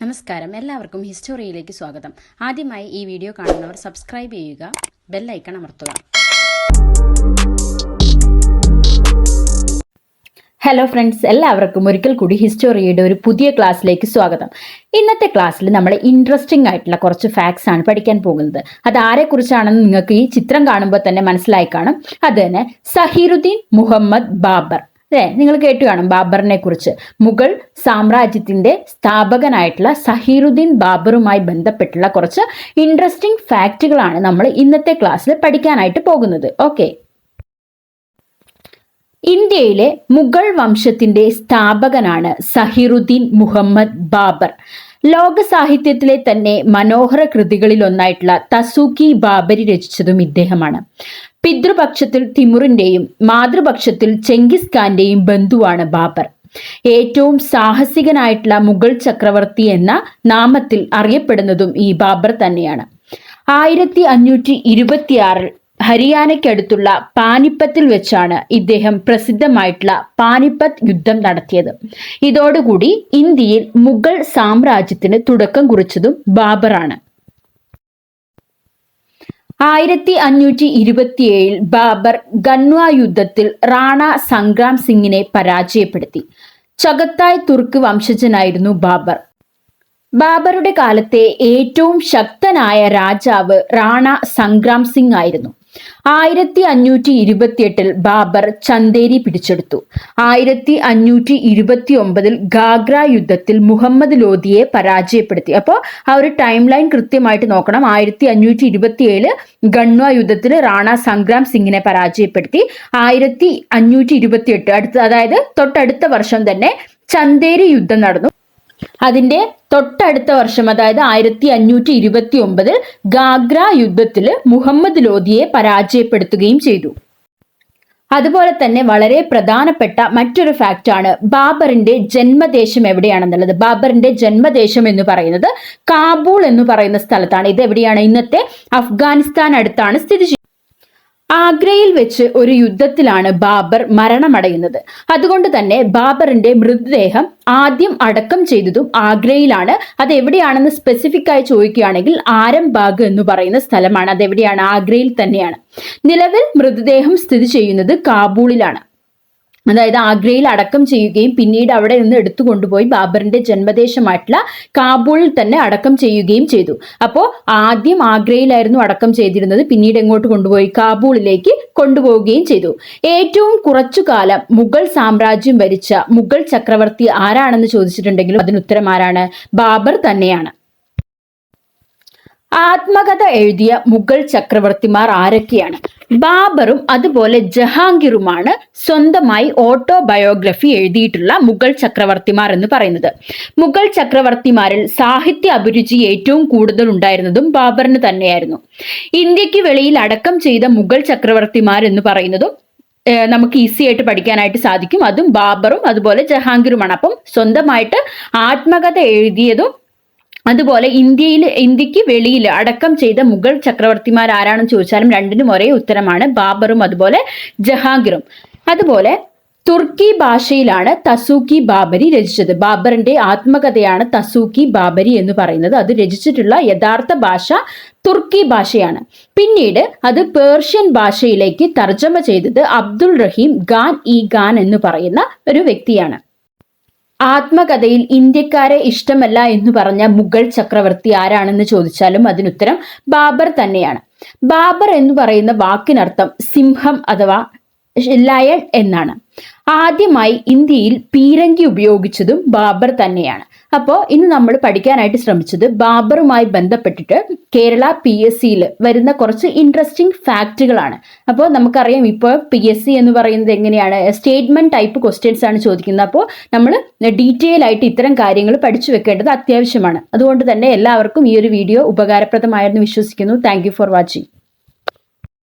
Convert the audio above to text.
നമസ്കാരം. എല്ലാവർക്കും ഹിസ്റ്റോറിയിലേക്ക് സ്വാഗതം. ആദ്യമായി ഈ വീഡിയോ കാണുന്നവർ സബ്സ്ക്രൈബ് ചെയ്യുക ബെല്ലൈക്കൺ അമർത്തുക. ഹലോ ഫ്രണ്ട്സ് എല്ലാവർക്കും ഒരിക്കൽ കൂടി ഹിസ്റ്റോറിയുടെ ഒരു പുതിയ ക്ലാസ്സിലേക്ക് സ്വാഗതം. ഇന്നത്തെ ക്ലാസ്സിൽ നമ്മൾ ഇൻട്രസ്റ്റിംഗ് ആയിട്ടുള്ള കുറച്ച് ഫാക്ട്സ് ആണ് പഠിക്കാൻ പോകുന്നത്. അത് ആരെക്കുറിച്ചാണെന്ന് നിങ്ങൾക്ക് ഈ ചിത്രം കാണുമ്പോൾ തന്നെ മനസ്സിലായി കാണും. അത് തന്നെ സഹീറുദ്ദീൻ മുഹമ്മദ് ബാബർ. അല്ലേ നിങ്ങൾ കേട്ടു കാണും ബാബറിനെ കുറിച്ച്. മുഗൾ സാമ്രാജ്യത്തിന്റെ സ്ഥാപകനായിട്ടുള്ള സഹീറുദ്ദീൻ ബാബറുമായി ബന്ധപ്പെട്ടുള്ള കുറച്ച് ഇൻട്രസ്റ്റിംഗ് ഫാക്റ്റുകളാണ് നമ്മൾ ഇന്നത്തെ ക്ലാസ്സിൽ പഠിക്കാനായിട്ട് പോകുന്നത്. ഓക്കെ ഇന്ത്യയിലെ മുഗൾ വംശത്തിന്റെ സ്ഥാപകനാണ് സഹിറുദ്ദീൻ മുഹമ്മദ് ബാബർ. ലോക സാഹിത്യത്തിലെ തന്നെ മനോഹര കൃതികളിൽ ഒന്നായിട്ടുള്ള തസൂക്കി ബാബരി രചിച്ചതും ഇദ്ദേഹമാണ്. പിതൃപക്ഷത്തിൽ തിമുറിന്റെയും മാതൃപക്ഷത്തിൽ ചെങ്കിസ് ഖാന്റെയും ബന്ധുവാണ് ബാബർ. ഏറ്റവും സാഹസികനായിട്ടുള്ള മുഗൾ ചക്രവർത്തി എന്ന നാമത്തിൽ അറിയപ്പെടുന്നതും ഈ ബാബർ തന്നെയാണ്. ആയിരത്തി അഞ്ഞൂറ്റി ഇരുപത്തിയാറിൽ ഹരിയാനയ്ക്കടുത്തുള്ള പാനിപ്പത്തിൽ വെച്ചാണ് ഇദ്ദേഹം പ്രസിദ്ധമായിട്ടുള്ള പാനിപ്പത്ത് യുദ്ധം നടത്തിയത്. ഇതോടുകൂടി ഇന്ത്യയിൽ മുഗൾ സാമ്രാജ്യത്തിന് തുടക്കം കുറിച്ചതും ബാബറാണ്. ആയിരത്തി അഞ്ഞൂറ്റി ഇരുപത്തിയേഴിൽ ബാബർ ഗൻവ യുദ്ധത്തിൽ റാണ സംഗ്രാം സിംഗിനെ പരാജയപ്പെടുത്തി. ചകത്തായ് തുർക്ക് വംശജനായിരുന്നു ബാബർ. ബാബറുടെ കാലത്തെ ഏറ്റവും ശക്തനായ രാജാവ് റാണ സംഗ്രാം സിംഗ് ആയിരുന്നു. ആയിരത്തി അഞ്ഞൂറ്റി ഇരുപത്തിയെട്ടിൽ ബാബർ ചന്ദേരി പിടിച്ചെടുത്തു. ആയിരത്തി അഞ്ഞൂറ്റി ഇരുപത്തി ഒമ്പതിൽ ഗാഗ്ര യുദ്ധത്തിൽ മുഹമ്മദ് ലോധിയെ പരാജയപ്പെടുത്തി. അപ്പോൾ ആ ഒരു ടൈം ലൈൻ കൃത്യമായിട്ട് നോക്കണം. ആയിരത്തി അഞ്ഞൂറ്റി ഇരുപത്തി ഏഴ് ഗൺവ യുദ്ധത്തിൽ റാണ സംഗ്രാം സിംഗിനെ പരാജയപ്പെടുത്തി. ആയിരത്തി അഞ്ഞൂറ്റി ഇരുപത്തി എട്ട് അടുത്ത അതായത് തൊട്ടടുത്ത വർഷം തന്നെ ചന്ദേരി യുദ്ധം നടന്നു. അതിന്റെ തൊട്ടടുത്ത വർഷം അതായത് ആയിരത്തി അഞ്ഞൂറ്റി ഇരുപത്തി ഒമ്പതിൽ ഗാഗ്ര യുദ്ധത്തിൽ മുഹമ്മദ് ലോധിയെ പരാജയപ്പെടുത്തുകയും ചെയ്തു. അതുപോലെ തന്നെ വളരെ പ്രധാനപ്പെട്ട മറ്റൊരു ഫാക്റ്റ് ആണ് ബാബറിന്റെ ജന്മദേശം എവിടെയാണെന്നുള്ളത്. ബാബറിന്റെ ജന്മദേശം എന്ന് പറയുന്നത് കാബൂൾ എന്ന് പറയുന്ന സ്ഥലത്താണ്. ഇത് എവിടെയാണ് ഇന്നത്തെ അഫ്ഗാനിസ്ഥാൻ അടുത്താണ് സ്ഥിതി ചെയ്യുന്നത്. ആഗ്രയിൽ വെച്ച് ഒരു യുദ്ധത്തിലാണ് ബാബർ മരണമടയുന്നത്. അതുകൊണ്ട് തന്നെ ബാബറിന്റെ മൃതദേഹം ആദ്യം അടക്കം ചെയ്തതും ആഗ്രയിലാണ്. അത് എവിടെയാണെന്ന് സ്പെസിഫിക് ആയി ചോദിക്കുകയാണെങ്കിൽ ആരംബാഗ് എന്ന് പറയുന്ന സ്ഥലമാണ്. അത് എവിടെയാണ് ആഗ്രയിൽ തന്നെയാണ്. നിലവിൽ മൃതദേഹം സ്ഥിതി ചെയ്യുന്നത് കാബൂളിലാണ്. അതായത് ആഗ്രയിൽ അടക്കം ചെയ്യുകയും പിന്നീട് അവിടെ നിന്ന് എടുത്തു കൊണ്ടുപോയി ബാബറിന്റെ ജന്മദേശമായിട്ടുള്ള കാബൂളിൽ തന്നെ അടക്കം ചെയ്യുകയും ചെയ്തു. അപ്പോൾ ആദ്യം ആഗ്രയിലായിരുന്നു അടക്കം ചെയ്തിരുന്നത്. പിന്നീട് എങ്ങോട്ട് കൊണ്ടുപോയി? കാബൂളിലേക്ക് കൊണ്ടുപോവുകയും ചെയ്തു. ഏറ്റവും കുറച്ചു കാലം മുഗൾ സാമ്രാജ്യം ഭരിച്ച മുഗൾ ചക്രവർത്തി ആരാണെന്ന് ചോദിച്ചിട്ടുണ്ടെങ്കിലും അതിന് ഉത്തരം ആരാണ്? ബാബർ തന്നെയാണ്. ആത്മകഥ എഴുതിയ മുഗൾ ചക്രവർത്തിമാർ ആരൊക്കെയാണ്? ബാബറും അതുപോലെ ജഹാംഗീറുമാണ് സ്വന്തമായി ഓട്ടോബയോഗ്രഫി എഴുതിയിട്ടുള്ള മുഗൾ ചക്രവർത്തിമാർ എന്ന് പറയുന്നത്. മുഗൾ ചക്രവർത്തിമാരിൽ സാഹിത്യ അഭിരുചി ഏറ്റവും കൂടുതൽ ഉണ്ടായിരുന്നതും ബാബറിന് തന്നെയായിരുന്നു. ഇന്ത്യയ്ക്ക് വെളിയിൽ അടക്കം ചെയ്ത മുഗൾ ചക്രവർത്തിമാർ എന്ന് പറയുന്നതും നമുക്ക് ഈസി ആയിട്ട് പഠിക്കാനായിട്ട് സാധിക്കും. അതും ബാബറും അതുപോലെ ജഹാംഗീറുമാണ്. അപ്പം സ്വന്തമായിട്ട് ആത്മകഥ എഴുതിയതും അതുപോലെ ഇന്ത്യയിൽ ഇന്ത്യയ്ക്ക് വെളിയിൽ അടക്കം ചെയ്ത മുഗൾ ചക്രവർത്തിമാർ ആരാണെന്ന് ചോദിച്ചാലും രണ്ടിനും ഒരേ ഉത്തരമാണ്. ബാബറും അതുപോലെ ജഹാംഗീറും. അതുപോലെ തുർക്കി ഭാഷയിലാണ് തസൂക്കി ബാബരി രചിച്ചത്. ബാബറിന്റെ ആത്മകഥയാണ് തസൂക്കി ബാബരി എന്ന് പറയുന്നത്. അത് രചിച്ചിട്ടുള്ള യഥാർത്ഥ ഭാഷ തുർക്കി ഭാഷയാണ്. പിന്നീട് അത് പേർഷ്യൻ ഭാഷയിലേക്ക് തർജമ ചെയ്തത് അബ്ദുൾ റഹീം ഖാൻ ഇ ഖാൻ എന്ന് പറയുന്ന ഒരു വ്യക്തിയാണ്. ആത്മകഥയിൽ ഇന്ത്യക്കാരെ ഇഷ്ടമല്ല എന്ന് പറഞ്ഞ മുഗൾ ചക്രവർത്തി ആരാണെന്ന് ചോദിച്ചാലും അതിനുത്തരം ബാബർ തന്നെയാണ്. ബാബർ എന്ന് പറയുന്ന വാക്കിനർത്ഥം സിംഹം അഥവാ ലയൺ എന്നാണ്. ആദ്യമായി ഇന്ത്യയിൽ പീരങ്കി ഉപയോഗിച്ചതും ബാബർ തന്നെയാണ്. അപ്പോൾ ഇന്ന് നമ്മൾ പഠിക്കാനായിട്ട് ശ്രമിച്ചത് ബാബറുമായി ബന്ധപ്പെട്ടിട്ട് കേരള പി എസ് സിയിൽ വരുന്ന കുറച്ച് ഇൻട്രസ്റ്റിംഗ് ഫാക്റ്റുകളാണ് അപ്പോൾ നമുക്കറിയാം ഇപ്പോൾ പി എസ് സി എന്ന് പറയുന്നത് എങ്ങനെയാണ്? സ്റ്റേറ്റ്മെന്റ് ടൈപ്പ് ക്വസ്റ്റ്യൻസ് ആണ് ചോദിക്കുന്നത്. അപ്പോൾ നമ്മൾ ഡീറ്റെയിൽ ആയിട്ട് ഇത്തരം കാര്യങ്ങൾ പഠിച്ചു വെക്കേണ്ടത് അത്യാവശ്യമാണ്. അതുകൊണ്ട് തന്നെ എല്ലാവർക്കും ഈ ഒരു വീഡിയോ ഉപകാരപ്രദമായിരുന്നു വിശ്വസിക്കുന്നു. Thank for watching